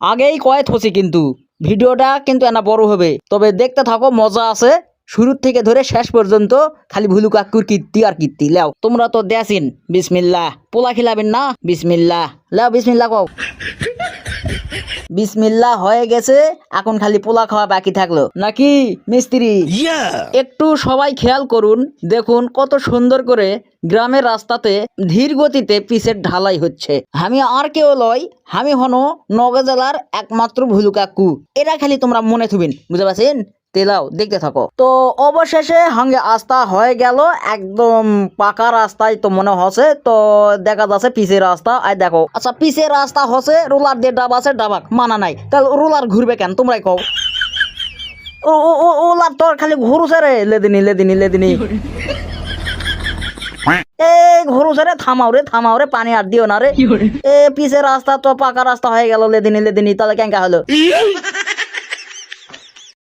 আগেই কয়ে থসি কিন্তু। ভিডিওটা কিন্তু এনা বড় হবে। তবে দেখতে থাকো, মজা আছে। শুরুর থেকে ধরে শেষ পর্যন্ত খালি ভুলু কাকুর কীর্তি আর কীর্তি। লাও, তোমরা তো দেসিন বিসমিল্লা পোলা খিলাবেন না? বিসমিল্লা লাও বিসমিল্লা কও। বিসমিল্লাহ হয়ে গেছে এখন খালি পোলা খাওয়া বাকি থাকল। নাকি মিস্ত্রি? একটু সবাই খেয়াল করুন দেখুন কত সুন্দর করে গ্রামের রাস্তাতে ধীর গতিতে পিসের ঢালাই হচ্ছে। আমি আর কেউ লয় আমি হন নগা জেলার একমাত্র ভুলু কাকু। এরা খালি তোমরা মনে থুবিন বুঝতে পারছেন? তেলাও দেখতে থাকো। তো অবশেষে হাঙ্গে আস্থা হয়ে গেল একদম পাকা রাস্তায় তো মনে হচ্ছে। তো দেখা যাচ্ছে পিসের রাস্তা আর দেখো। আচ্ছা পিসের রাস্তা হচ্ছে রোলার দিয়ে ডাব আছে ডাবাক মানা নাই। তাহলে রোলার ঘুরবে কেন তোমরাই কও। ও ও ও ওলার তোর খালি ঘুরুছে রে লেদিনি লেদিনি লেদিনি। এ ঘুরুছে রে থামাও রে থামাও রে পানি আর দিও না রে। এ পিসের রাস্তা তো পাকা রাস্তা হয়ে গেল লেদিনি লেদিনি তাহলে কেঙ্কা হলো?